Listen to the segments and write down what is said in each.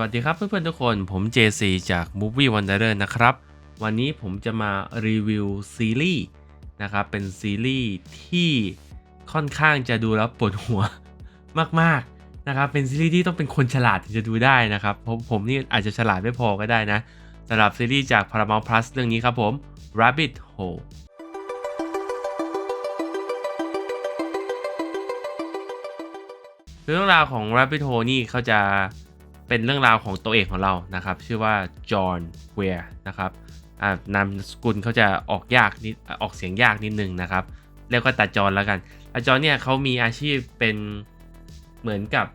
วัสดีครับเพื่อนๆทุกคนผม JC จาก Movie Wanderer นะครับ วันนี้ผมจะมารีวิวซีรีส์นะครับ เป็นซีรีส์ที่ค่อนข้างจะดูแล้วปวดหัวมากๆนะครับ เป็นซีรีส์ที่ต้องเป็นคนฉลาดถึงจะดูได้นะครับผมผมนี่อาจจะฉลาดไม่พอก็ได้นะสำหรับซีรีส์จาก Paramount Plus เรื่องนี้ครับผม Rabbit Hole เรื่องราวของ Rabbit Hole นี่เขาจะ เป็นเรื่องราวของตัวเอกของเรานะครับ ชื่อว่าจอห์นเวียนะครับนามสกุลเขาจะออกยากนิดออกเสียงยากนิดนึงนะครับ เรียกว่าตาจอห์นแล้วกันตาจอห์นเนี่ยเขามีอาชีพเป็นเหมือนกับ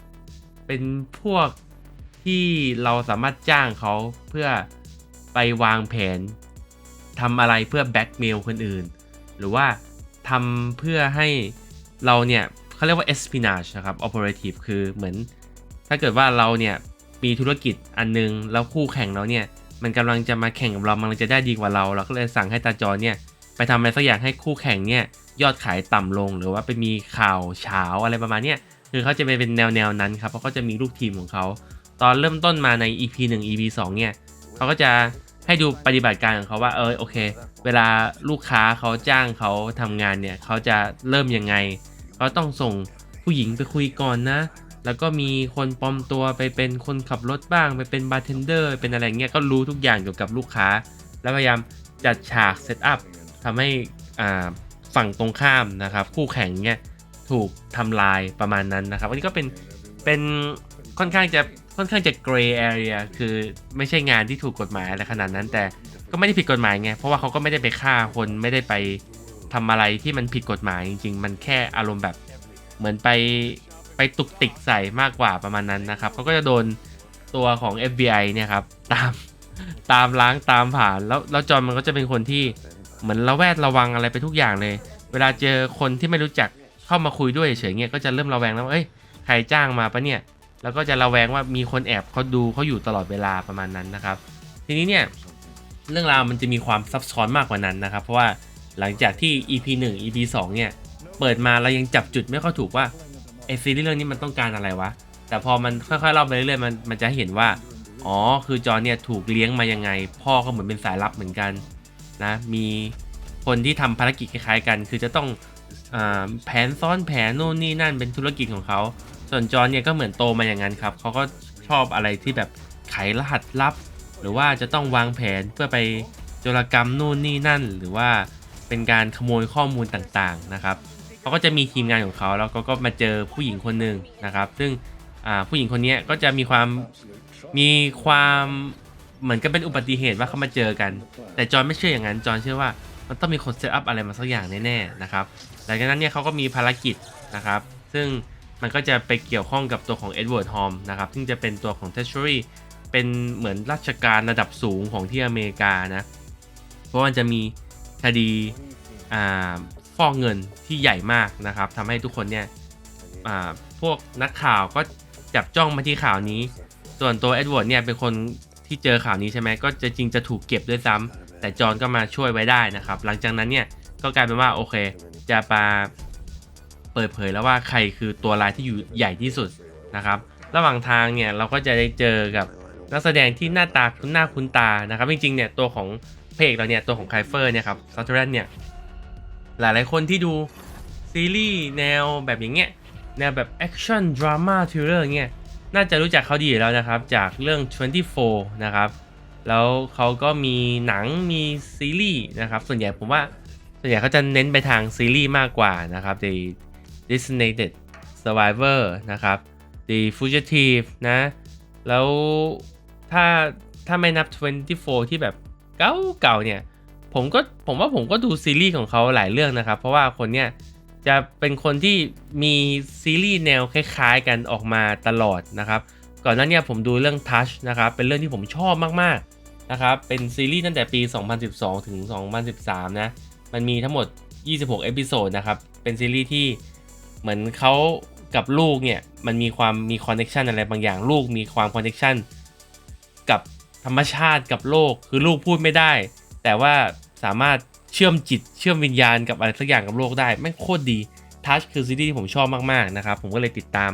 เป็นพวกที่เราสามารถจ้างเขาเพื่อไปวางแผนทำอะไรเพื่อแบ็กเมลคนอื่น หรือว่าทำเพื่อให้เราเนี่ยเขาเรียกว่า espionage นะครับ operative คือเหมือนถ้าเกิดว่าเราเนี่ย มีธุรกิจอันนึง แล้วคู่แข่งเราเนี่ย มันกำลังจะมาแข่งกับเรามันจะได้ดีกว่าเรา เราก็เลยสั่งให้ตาจอเนี่ยไปทำอะไรสักอย่างให้คู่แข่งเนี่ยยอดขายต่ำลง หรือว่าไปมีข่าวเช้าอะไรประมาณเนี้ยคือเขาจะไปเป็นแนวแนวนั้นครับเพราะเขาจะมีลูกทีมของเขาตอนเริ่มต้นมาใน EP 1 EP 2เนี่ยเขาก็จะให้ดูปฏิบัติการของเขาว่าเออโอเค เวลาลูกค้าเขาจ้างเขาทำงานเนี่ยเขาจะเริ่มยังไงเขาต้องส่งผู้หญิงไปคุยก่อนนะ แล้วก็มีคนปลอมตัวไปเป็นคนขับรถบ้าง ไปเป็นบาร์เทนเดอร์เป็นอะไรเงี้ยก็รู้ทุกอย่างเกี่ยวกับลูกค้า แล้วพยายามจัดฉากเซตอัพทำให้ฝั่งตรงข้ามนะครับคู่แข่งเนี่ยถูกทำลายประมาณนั้นนะครับอันนี้ก็เป็นเป็นค่อนข้างจะค่อนข้างจะเกรย์แอเรียคือไม่ใช่งานที่ถูกกฎหมายอะไรขนาดนั้น แต่ก็ไม่ได้ผิดกฎหมายไง เพราะว่าเขาก็ไม่ได้ไปฆ่าคนไม่ได้ไปทำอะไรที่มันผิดกฎหมายจริง ๆ มันแค่อารมณ์แบบเหมือนไป ไปตุกติกใส่มากกว่าประมาณนั้นนะครับเขาก็จะโดนตัวของ FBI เนี่ยครับตามตามล้างตามผ่านแล้วแล้วจอห์นมันก็จะเป็นคนที่เหมือนระแวดระวังอะไรไปทุกอย่างเลย เวลาเจอคนที่ไม่รู้จักเข้ามาคุยด้วยเฉยเงี้ยก็จะเริ่มระแวงแล้วว่าเอ้ยใครจ้างมาปะเนี่ย แล้วก็จะระแวงว่ามีคนแอบเขาดูเขาอยู่ตลอดเวลาประมาณนั้นนะครับ ทีนี้เนี่ยเรื่องราวมันจะมีความซับซ้อนมากกว่านั้นนะครับ เพราะว่าหลังจากที่ EP 1 EP 2เนี่ยเปิดมาเรายังจับจุดไม่ค่อยถูกว่า ไอซีรีส์เรื่องนี้มันต้องการอะไรวะ แต่พอมันค่อยๆเล่าไปเรื่อยๆมันมันจะเห็นว่า อ๋อ คือจอนเนี่ยถูกเลี้ยงมายังไง พ่อก็เหมือนเป็นสายลับเหมือนกันนะ มีคนที่ทำภารกิจคล้ายๆกัน คือจะต้องอแผนซ้อนแผนโน่นนี่นั่นเป็นธุรกิจของเขา ส่วนจอนเนี่ยก็เหมือนโตมาอย่างนั้นครับเขาก็ชอบอะไรที่แบบไขรหัสลับ หรือว่าจะต้องวางแผนเพื่อไปโจรกรรมนู่นนี่นั่น หรือว่าเป็นการขโมยข้อมูลต่างๆนะครับ เขาก็จะมีทีมงานของเขาแล้วก็ก็มาเจอผู้หญิงคนหนึ่งนะครับ ซึ่งผู้หญิงคนนี้ก็จะมีความมีความเหมือนกับเป็นอุบัติเหตุว่าเขามาเจอกัน แต่จอห์นไม่เชื่ออย่างนั้นจอห์นเชื่อว่ามันต้องมีคนเซตอัพอะไรมาสักอย่างแน่ๆนะครับหลังจากนั้นเนี่ยเขาก็มีภารกิจนะครับ ซึ่งมันก็จะไปเกี่ยวข้องกับตัวของเอ็ดเวิร์ดฮอมนะครับซึ่งจะเป็นตัวของเทชชูรี่เป็นเหมือนราชการระดับสูงของที่อเมริกานะ เพราะว่าจะมีคดี อ่าฟอกเงินที่ใหญ่มากนะครับทำให้ทุกคนเนี่ยพวกนักข่าวก็จับจ้องมาที่ข่าวนี้ ส่วนตัวเอ็ดเวิร์ดเนี่ยเป็นคนที่เจอข่าวนี้ใช่ไหมก็จะจริงจะถูกเก็บด้วยซ้ำแต่จอห์นก็มาช่วยไว้ได้นะครับ หลังจากนั้นเนี่ยก็กลายเป็นว่าโอเค จะมาเปิดเผยแล้วว่าใครคือตัวรายที่อยู่ใหญ่ที่สุดนะครับ ระหว่างทางเนี่ยเราก็จะได้เจอกับนักแสดงที่หน้าตาคุ้นหน้าคุ้นตานะครับ จริงๆเนี่ยตัวของเพลกเราเนี่ยตัวของไคเฟอร์เนี่ยครับซัตเทอร์เนี่ย หลายๆคนที่ดูซีรีส์แนวแบบอย่างเงี้ยแนวแบบแอคชั่นดราม่าทริลเลอร์เงี้ยน่าจะรู้จักเขาดีอยู่แล้วนะครับ จากเรื่อง 24 นะครับ แล้วเขาก็มีหนังมีซีรีส์นะครับ ส่วนใหญ่ผมว่าส่วนใหญ่เขาจะเน้นไปทางซีรีส์มากกว่านะครับ The Designated Survivor นะครับ The Fugitive นะ แล้วถ้าถ้าไม่นับ 24 ที่แบบเก่าเก่าๆเนี่ย ผมก็ผมว่าผมก็ดูซีรีส์ของเขาหลายเรื่องนะครับ เพราะว่าคนเนี้ยจะเป็นคนที่มีซีรีส์แนวคล้ายๆกันออกมาตลอดนะครับ ก่อนหน้าเนี้ผมดูเรื่อง Touch นะครับ เป็นเรื่องที่ผมชอบมากๆนะครับ เป็นซีรีส์ตั้งแต่ปี 2012 ถึง 2013 นะ มันมีทั้งหมด 26 เอพิโซดนะครับ เป็นซีรีส์ที่เหมือนเขากับลูกเนี่ย มันมีความมีคอนเน t ชันอะไรบางอย่าง ลูกมีความคอนเน t ชันกับธรรมชาติกับโลก คือลูกพูดไม่ได้ แต่ว่าสามารถเชื่อมจิตเชื่อมวิญญาณกับอะไรสักอย่างกับโลกได้แม่งโคตรดีทัชคือซีรีส์ที่ผมชอบมากๆนะครับ ผมก็เลยติดตาม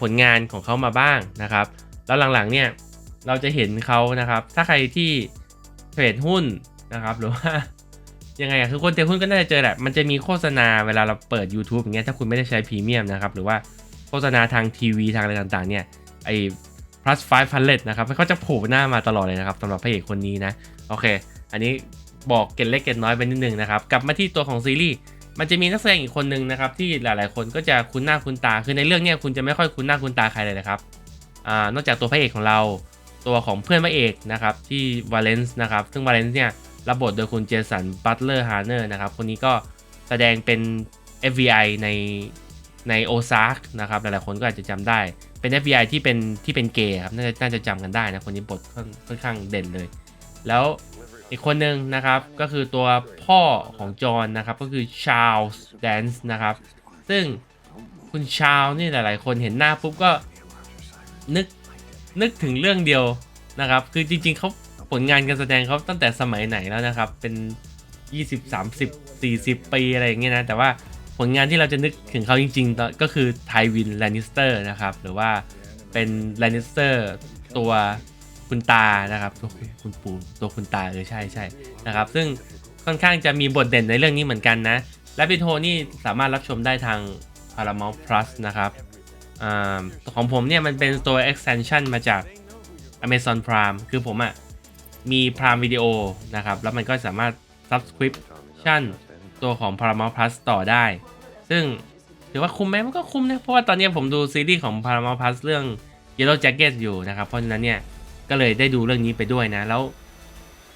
ผลงานของเขามาบ้างนะครับ แล้วหลังๆเนี่ยเราจะเห็นเขานะครับ ถ้าใครที่เทรดหุ้นนะครับ หรือว่ายังไงอะคือคนเทรดหุ้นก็น่าจะเจอแหละ มันจะมีโฆษณาเวลาเราเปิด YouTube อย่างเงี้ยถ้าคุณไม่ได้ใช้พรีเมียมนะครับ หรือว่าโฆษณาทางทีวีทางอะไรต่างๆ เนี่ยไอ้ plus 500นะครับเขาจะโผล่หน้ามาตลอดเลยนะครับสำหรับพระเอกคนนี้นะ โอเค อันนี้บอกเกร็นเล็กเกร็นน้อยไปนิดนึงนะครับ กลับมาที่ตัวของซีรีส์มันจะมีนักแสดงอีกคนนึงนะครับที่หลายๆ คนก็จะคุ้นหน้าคุ้นตา คือในเรื่องเนี้ยคุณจะไม่ค่อยคุ้นหน้าคุ้นตาใครเลยนะครับอ่านอกจากตัวพระเอกของเรา ตัวของเพื่อนพระเอกนะครับที่วาเลนส์นะครับ ซึ่งวาเลนส์เนี่ยรับบทโดยคุณเจสันบัตเลอร์ฮาร์เนอร์นะครับ คนนี้ก็แสดงเป็น FBI ในในโอซาร์นะครับ หลายๆคนก็อาจจะจำได้ เป็น FBI ที่เป็นที่เป็นเกย์ครับ น่าจะน่าจะจำกันได้นะ คนนี้บทค่อนข้างเด่นเลย แล้ว อีกคนหนึ่งนะครับก็คือตัวพ่อของจอห์นนะครับก็คือชาลส์แดนส์นะครับ ซึ่งคุณชาลส์นี่หลาย ๆ คนเห็นหน้าปุ๊บก็นึกนึกถึงเรื่องเดียวนะครับ คือจริง ๆเขาผลงานการแสดงเขาตั้งแต่สมัยไหนแล้วนะครับ เป็น 20 30 40 ปีอะไรอย่างเงี้ยนะ แต่ว่าผลงานที่เราจะนึกถึงเขาจริงๆ ก็คือไทวินแลนิสเตอร์นะครับ หรือว่าเป็นแลนิสเตอร์ตัว คุณตานะครับตัวคุณปู่ตัวคุณตาเออใช่ใช่นะครับ ซึ่งค่อนข้างจะมีบทเด่นในเรื่องนี้เหมือนกันนะและบิโทนี่สามารถรับชมได้ทาง Paramount Plus นะครับอของผมเนี่ยมันเป็นตัว extension มาจาก Amazon Prime คือผมอะ่ะมี Prime Video นะครับ แล้วมันก็สามารถ subscription ตัวของ Paramount Plus ต่อได้ ซึ่งถือว่าคุ้มไหมมันก็คุ้มนะ เพราะว่าตอนนี้ผมดูซีรีส์ของ Paramount Plus เรื่อง Yellow Jacket อยู่นะครับ เพราะฉะนั้นเนี่ย ก็เลยได้ดูเรื่องนี้ไปด้วยนะ แล้ว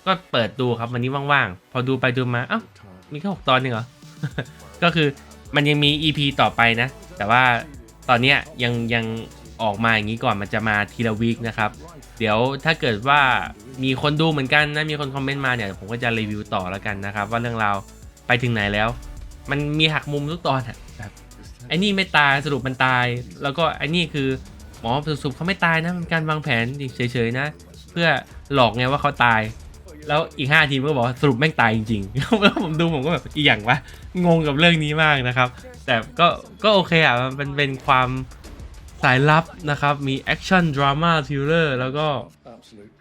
ก็เปิดดูครับวันนี้ว่างๆ พอดูไปดูมาเอ้ามีแค่หกตอนเองเหรอ ก็คือมันยังมี EP ต่อไปนะ แต่ว่าตอนเนี้ยยังยังออกมาอย่างนี้ก่อนมันจะมาทีละวีคนะครับ เดี๋ยวถ้าเกิดว่ามีคนดูเหมือนกันนะมีคนคอมเมนต์มาเนี่ยผมก็จะรีวิวต่อแล้วกันนะครับ ว่าเรื่องราวไปถึงไหนแล้ว มันมีหักมุมทุกตอนอะแบบไอ้นี่ไม่ตายสรุปมันตาย แล้วก็ไอ้นี่คือ หมอสรุปเขาไม่ตายนะมันการวางแผนเฉยๆนะ เพื่อหลอกไงว่าเขาตาย แล้วอีก5ทีมก็บอกสรุปแม่งตายจริงๆแล้วผมดูผมก็แบบอีหยังวะงงกับเรื่องนี้มากนะครับ แต่ก็ก็โอเคอะมันเป็นเป็นความสายลับนะครับ มีแอคชั่นดราม่าทิลเลอร์แล้วก็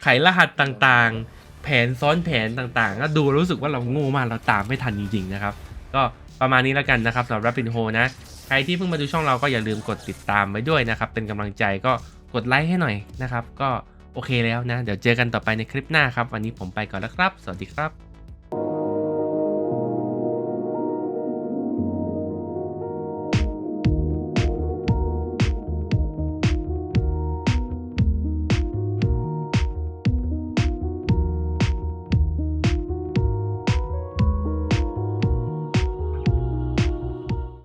ไขรหัสต่างๆ แผนซ้อนแผนต่างๆ ก็ดูรู้สึกว่าเราโง่มากเราตามไม่ทันจริงๆนะครับ ก็ประมาณนี้แล้วกันนะครับสำหรับ Rapid Hole นะ ใครที่เพิ่งมาดูช่องเราก็อย่าลืมกดติดตามไว้ด้วยนะครับ เป็นกำลังใจก็กดไลค์ให้หน่อยนะครับ ก็โอเคแล้วนะ เดี๋ยวเจอกันต่อไปในคลิปหน้าครับ วันนี้ผมไปก่อนแล้วครับ สวัสดีครับ